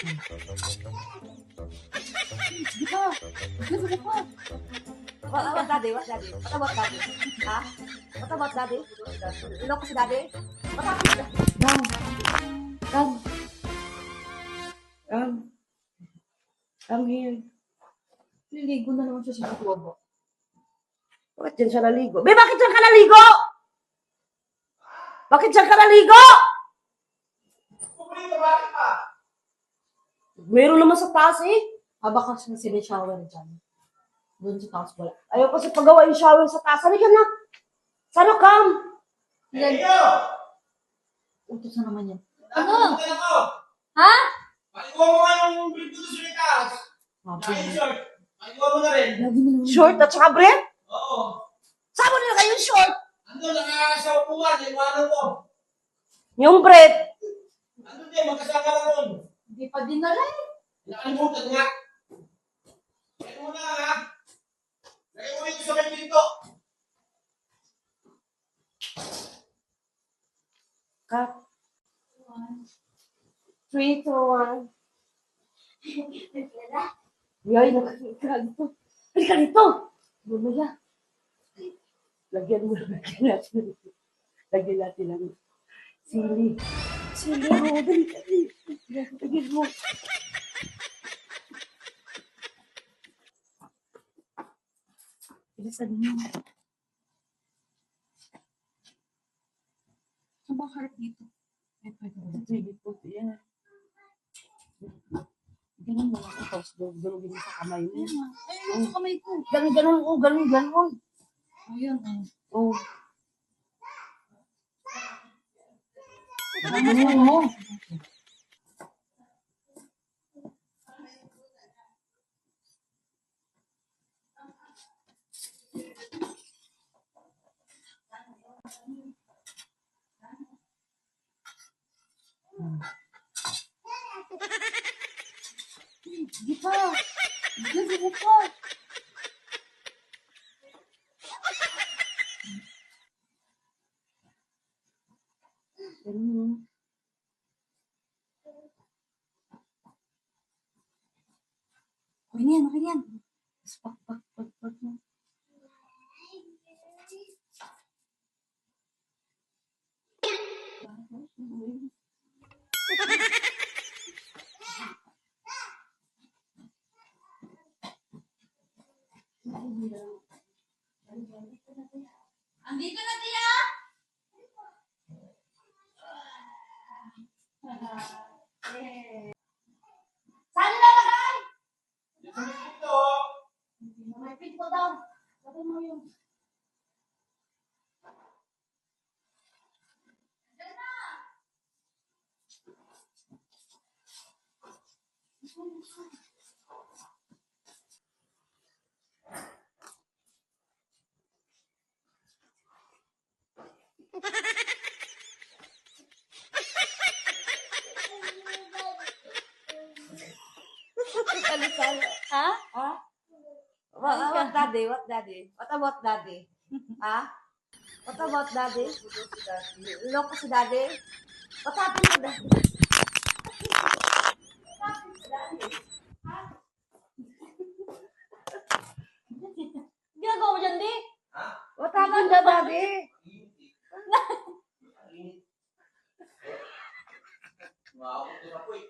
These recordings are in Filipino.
Di ba? Di ba? What about daddy? What daddy? What about daddy? Ha? What about daddy? Ilok si daddy? What happened? Down. Down. Down. Come here. Liligo na naman siya sa tuwa Bakit dyan siya naligo? Be, bakit dyan ka naligo? Bakit dyan ka naligo? Meron naman sa taas eh. Ah, baka siya sinishower dyan. Doon sa taas wala. Ayaw kasi pagawa yung shower sa taas. Halika na. Sana come. Yan. Utos na naman yan. Ano? Ano? Ha? Maikuha mo nga yung brief ko sa Ay, niya. short. Maikuha mo na rin. Short at saka bread? Oo. Saan mo nila yung short? Ando, naka sa upuan. Iwanan ko. Yung bread. Ando din, magkasama ka ron. Hindi pa dinala eh. Nakalimutan nga. Kaya mo na ha. Lagay mo ito sa may pinto. Cut. Three, two, one. Yay, nakakita dito. Halika dito. Bumaya. Lagyan mo, lagyan natin. Lagyan natin lang. Sili. Sili. Oo, dali, dali. Lagyan mo. Bilisan mo. Saan ba harap dito? Ito, ito, ito. Sige po, yan. Ganun mo lang. Tapos, ganun mo sa kamay mo. Ayun, sa kamay ko. Ganun, ganun, oh, ganun, ganun. Ayun, oh. Ganun mo. Di pa. Di pa pa. Ganun mo. Na yan. Tapos pak, pak, pak, pak mo. Andito na tiya! Saan nilalagay? Dito sa may pinto. May pinto daw. Sabi mo yung... Salo-salo. Ha? Ha? What, what daddy? What daddy? What about daddy? Ha? What about daddy? Loko si daddy? What happened to daddy? What happened to daddy? Ha? Ginagawa mo dyan, di? Ha? What happened to daddy? Maakot din ako eh.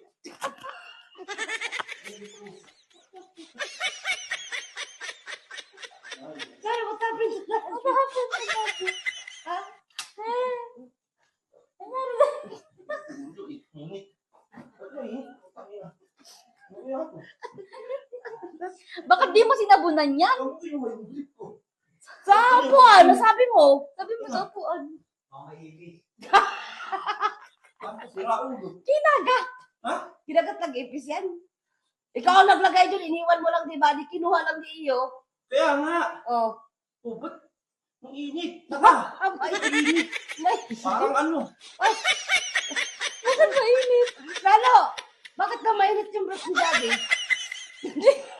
Sorry, what happened to daddy? What happened to daddy? Ha? Ulo eh. Init. Ano eh? Tangina. Ano yan? Bakit di mo sinabunan yan? Sa upuan, sabi mo? Sabi mo sa upuan. Kinagat. Ha? Kinagat nag-ipis yan. Ikaw ang naglagay dun, iniwan mo lang, di ba? Di kinuha lang di iyo. Kaya nga. Oh. Oh, ba't? Ang init. Taka. Ah, ay, init. Parang ano. bakit mainit? Lalo, bakit na mainit yung breath ni Daddy?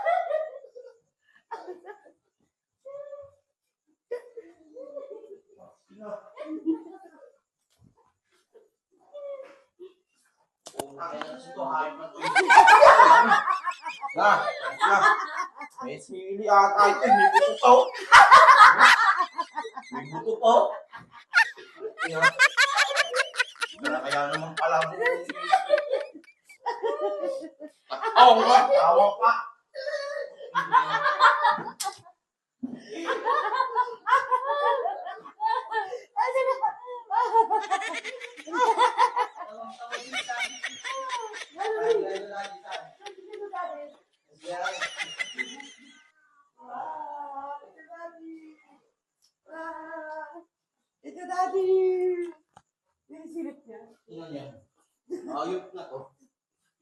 Na, na. May sili ata ito. May buto to. May buto to. Kaya, kaya, naman pala mo. Oo nga, tawa pa. Daddy. Yung silip niya. Tingnan niya. Ayop na to.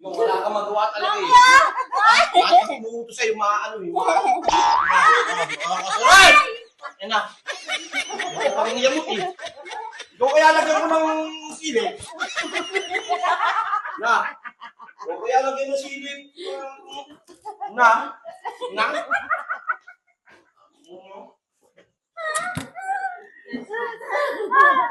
Yung wala kang magawa talaga eh. Bakit inuuto sa'yo mga ano eh. Mga kasuray! Yan na. Parang yamot eh. Ikaw kaya lagyan mo ng silip. Na. Ikaw kaya lagyan ng silip. Na. Na. Ka eh.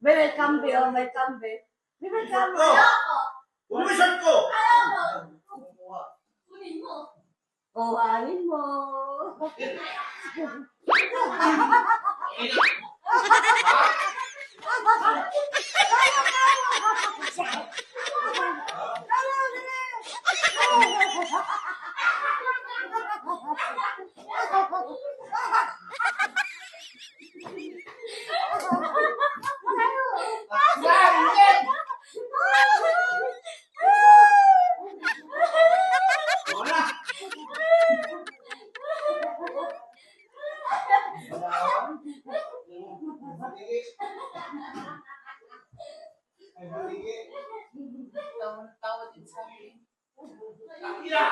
May welcome be, oh, may kambe. May welcome Ko! Umisan ko! Oh, alin mo. Tangina!